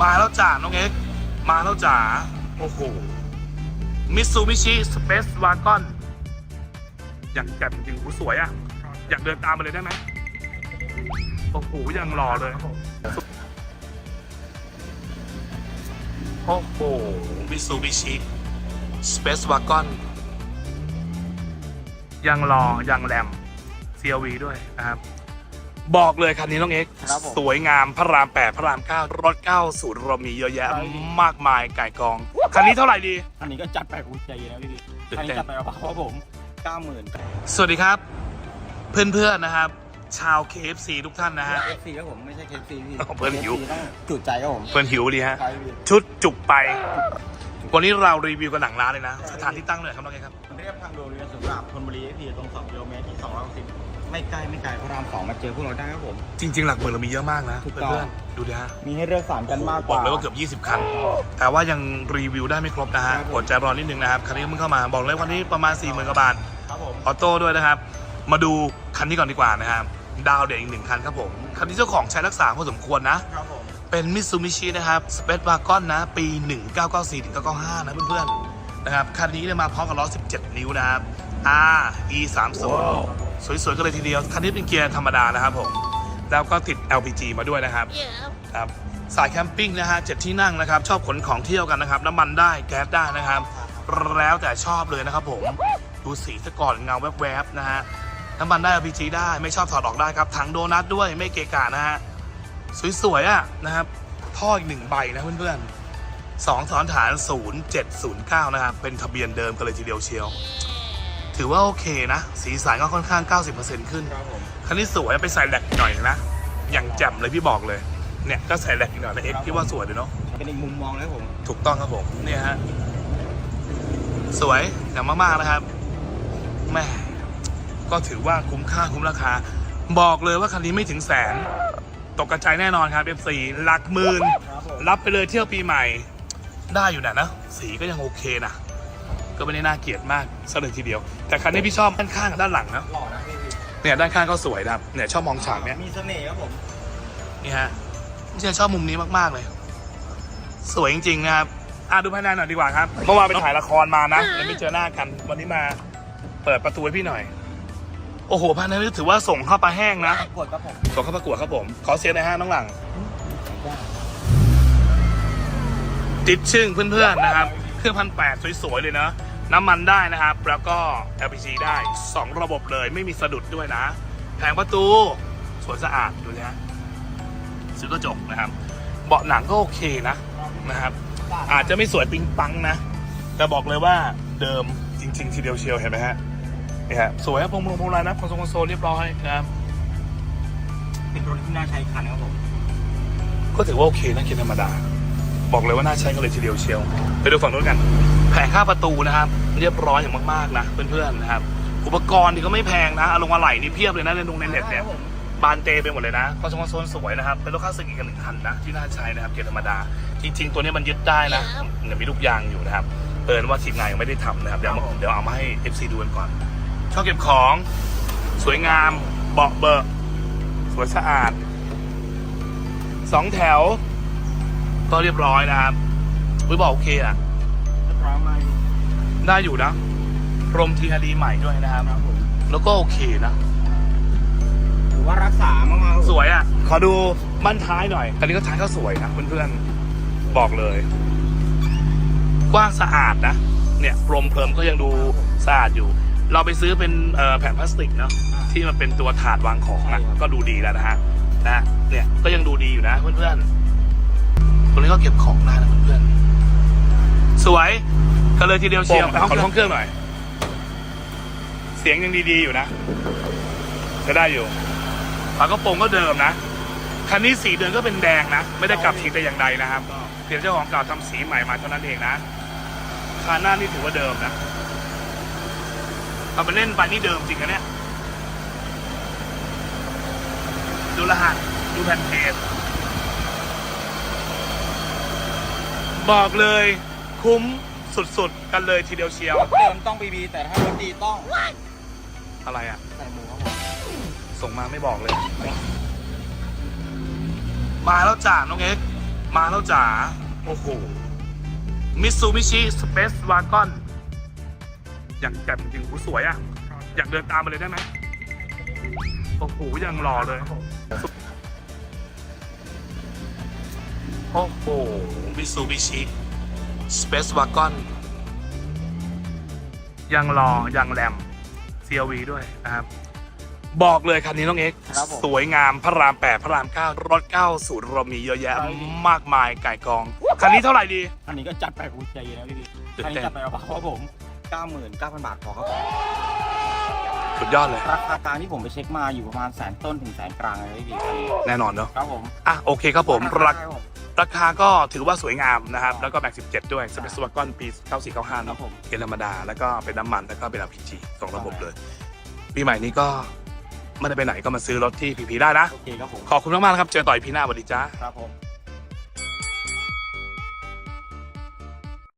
มาแล้วจ้าน้องเอ็กมาแล้วจ้าโอ้โหมิตซูบิชิสเปซวากอนอย่างแจ่มจริงหูสวยอะอยากเดินตามมาเลยได้ไหมโอ้โหยังรอเลย โอ้โหมิตซูบิชิสเปซวากอนยังรอยังแรม CLV ด้วยนะครับ บอกเลยคันนี้น้องเอ็กซ์ครับผม สวยงามพระรามแปดพระรามเก้ารถเก้าศูนย์เรามีเยอะแยะใช่มากมายไก่กอง คันนี้เท่าไหร่ดี อันนี้ก็จัดไปอุ้ยใจเย็นนะพี่พี่ตื่นอันเต้นนี้จัดไปเอาเพราะผมเก้าหมื่นสวัสดีครับ เพื่อนๆนะครับ ชาว KFC ทุกท่านนะฮะ เอฟซีครับผมไม่ใช่เคซีพี่เพิ่นหิว KFC ต้องจุดใจครับผมเพื่อนหิวดีฮะใช่พี่ชุดจุกไป วันนี้เรารีวิวกันหลังร้านเลยนะ สถานที่ตั้งเลยครับน้องเอ็กซ์ครับ เรียบทางโดเรียนสุราษฎร์ธนบุรีพี่ตรง2กิโลเมตรที่210 ไม่ใกล้ไม่ไกลพระรามสองมาเจอพวกเราได้ครับผม จริง ๆ หลักหมื่นเรามีเยอะมากนะถูกเพื่ต้องอนๆดูดิฮะมีให้เลือกสารกันมากกบอกว่าเลยว่าเกือบ 20 คัน แต่ว่ายังรีวิวได้ไม่ครบนะฮะครับผม อดใจรอนิดนึงนะครับ คันนี้เพิ่งเข้ามาบอกเลยวันนี้ประมาณ 4 0,000กว่าบาท ครับผม ออโต้ด้วยนะครับ มาดูคันนี้ก่อนดีกว่านะครับดาวเด่นอีกหนึ่งคันครับผม คันนี้เจ้าของใช้รักษาพอสมควรนะ ครับผม เป็นมิ t ซู b ิชินะครับสเปซวากอนนะ ปี 1994ถึง995 นะเพื่อนๆนะครับ คันนี้เนี่ยมาพร้อมกับล้อ 17 นิ้วนะครับ R E 3 0 สวยๆกันเลยทีเดียว คันนี้เป็นเกียร์ธรรมดานะครับผมแล้วก็ติด LPG มาด้วยนะครับครับสายแคมปิ้งนะฮะเจ็ดที่นั่งนะครับ ชอบขนของเที่ยวกันนะครับ น้ำมันได้แก๊สได้นะครับ แล้วแต่ชอบเลยนะครับผมดูสีซะก่อนเงาแวบๆนะฮะน้ำมันได้ LPG ได้ไม่ชอบถอดออกได้ครับถังโดนัทด้วยไม่เกะกะนะฮะสวยๆอะนะครับท่ออีกหนึ่งใบนะเพื่อนๆสองซ้อนฐาน 0709 นะครับ เป็นทะเบียนเดิมกันเลยทีเดียวเชียว ถือว่าโอเคนะ สีสันก็ค่อนข้าง 90%ขึ้น ครับผม คันนี้สวยไปใส่แหลกหน่อยนะ อย่างแจ่มเลยพี่บอกเลย เนี่ยก็ใส่แหลกอีกหน่อยนะเอ็กซ์พี่ว่าสวยเลยเนาะ เป็นอีกมุมมองเลยครับผม ถูกต้องครับผม เนี่ยฮะ สวยอย่างมากๆนะครับแม่ก็ถือว่าคุ้มค่าคุ้มราคา บอกเลยว่าคันนี้ไม่ถึงแสน ตกกระจายแน่นอนครับ F4 หลักหมื่น ครับผม รับไปเลยเที่ยวปีใหม่ ได้อยู่นะนะ สีก็ยังโอเคนะ ก็ไม่ได้น่าเกลียดมากซะเลยทีเดียว แต่คันนี้พี่ชอบด้านข้างกับด้านหลังนะหล่อนะพี่พี่เนี่ยด้านข้างก็สวยนะครับเนี่ยชอบมองฉากเนี่ยมีเสน่ห์ครับผมนี่ฮะพี่เชยชอบมุมนี้มากๆเลย สวยจริงๆนะครับอะดูภายในหน่อยดีกว่าครับเมื่อวานไปถ่ายละครมานะยังไม่เจอหน้ากันวันนี้มาเปิดประตูให้พี่หน่อย โอ้โหภายในนี่ถือว่าส่งเข้าปลาแห้งนะกดครับผมส่งเข้าประกวดครับผมขอเสียงหน่อยฮะน้องหลังติดชึ่งเพื่อนๆนะครับ เครื่องพันแปดสวยๆ เลยนะ น้ำมันได้นะครับ แล้วก็ LPG ได้ 2 ระบบเลยไม่มีสะดุดด้วยนะ แผงประตู สวยสะอาดดูนะฮะซื้อกระจกนะครับ เบาะหนังก็โอเคนะนะครับ อาจจะไม่สวยปิงปังนะ แต่บอกเลยว่าเดิมจริง ๆ ทีเดียวเชียวเห็นไหมฮะนี่ฮะสวยครับพวงมาลัยพวงมาลัยนะคอนโซลคอนโซลเรียบร้อยนะครับเป็นรถที่น่าใช้คันครับผมก็ถือว่าโอเคนะเกียร์ธรรมดา บอกเลยว่าน่าใช้กันเลยทีเดียวเชียว ไปดูฝั่งนู้นกัน แผงค่าประตูนะครับ เรียบร้อยอย่างมากๆนะเพื่อนๆนะครับ อุปกรณ์นี่ก็ไม่แพงนะเอาลงมาไหลนี่เพียบเลยนะในนงในเน็ตเนี่ยบานเตไปหมดเลยนะคอนโซลคอนโซลสวยนะครับ เป็นรถคลาสสิกอีกหนึ่งคันนะ ที่น่าใช้นะครับ เกียร์ธรรมดา จริง ๆ ตัวนี้มันยึดได้นะเดี๋ยวมีลูกยางอยู่นะครับเอินว่าทีมงานยังไม่ได้ทำนะครับ เดี๋ยวเดี๋ยวเอามาให้ FC ดูกันก่อนช่องเก็บของ สวยงาม เบาะเบอะสวยสะอาดสองแถว ก็เรียบร้อยนะครับวิบอกโอเคอะเรียบร้อยไหมได้อยู่นะพรมทีฮดีใหม่ด้วยนะครับครับผมแล้วก็โอเคนะถือว่ารักษามากๆสวยอะ ขอดูบ้านท้ายหน่อยคันนี้ก็ท้ายก็สวยนะเพื่อนๆบอกเลย กว้างสะอาดนะ เนี่ยพรมเพลิมก็ยังดูสะอาดอยู่ เราไปซื้อเป็นเอ่อแผ่นพลาสติกเนาะที่มันเป็นตัวถาดวางของนะก็ดูดีแล้วนะฮะนะเนี่ยก็ยังดูดีอยู่นะเพื่อนๆ ตรงนี้ก็เก็บของได้นะเพื่อนๆสวยก็เลยทีเดียวเชียวไปห้องเครื่องหน่อย เสียงยังดีๆอยู่นะจะได้อยู่ฝากระโปรงก็เดิมนะคันนี้สีเดินก็เป็นแดงนะ ไม่ได้กลับสีแต่อย่างใดนะครับเพียงเจ้าของเก่าทำสีใหม่มาเท่านั้นเองนะคานหน้านี่ถือว่าเดิมนะทำไปเล่นไปนี่เดิมจริงนะเนี่ยดูรหัสดูแผ่นเพจ บอกเลยคุ้มสุดๆ กันเลยทีเดียวเชียวเดิมต้องบีบีแต่ถ้ารถดีต้องอะไรอะ ใส่หมูครับผมส่งมาไม่บอกเลย มาแล้วจ้าน้องเอ็กซ์มาแล้วจ๋าโอ้โหมิตซูบิชิสเปซวากอนอยากแจ่มจริงหูสวยอะอยากเดินตามมาเลยได้ไหมโอ้โหยังหล่อเลย โอ้โห มิตซูบิชิสเปซวากอนยังรอยังแรม CLV ด้วยนะครับ บอกเลยคันนี้น้องเอ็กซ์ครับผมสวยงามพระรามแปดพระรามเก้ารถเก้าศูนย์เรามีเยอะแยะครับมากมายไก่กอง คันนี้เท่าไหร่ดี อันนี้ก็จัดไปกูใจเย็นนะพี่พี่ตื่นอันเต้นี้น จัดไปเบาๆครับผม 99,000 บาทพอครับผมสุดยอดเลย ราคากลางที่ผมไปเช็คมาอยู่ประมาณแสนต้นถึงแสนกลางเลยพี่พี่คันนี้แน่นอนเนาะครับผมอะโอเคครับผมราราคาค รับผมราคาก็ถือว่าสวยงามนะครับ แล้วก็แม็ก17 ด้วยสเปซวากอนปี 9495ครัเนาะบผมเกียร์ธรรมดา แล้วก็เป็นน้ำมันแล้วก็เป็น RPG สองระบบเลย ปีใหม่นี้ก็ไม่ได้ไปไหนก็มาซื้อรถที่พีพีได้นะ โอเคครับผม ขอบคุณมากๆนะครับ เจอต่อยพีหน้าสวัสดีจ้าครับผม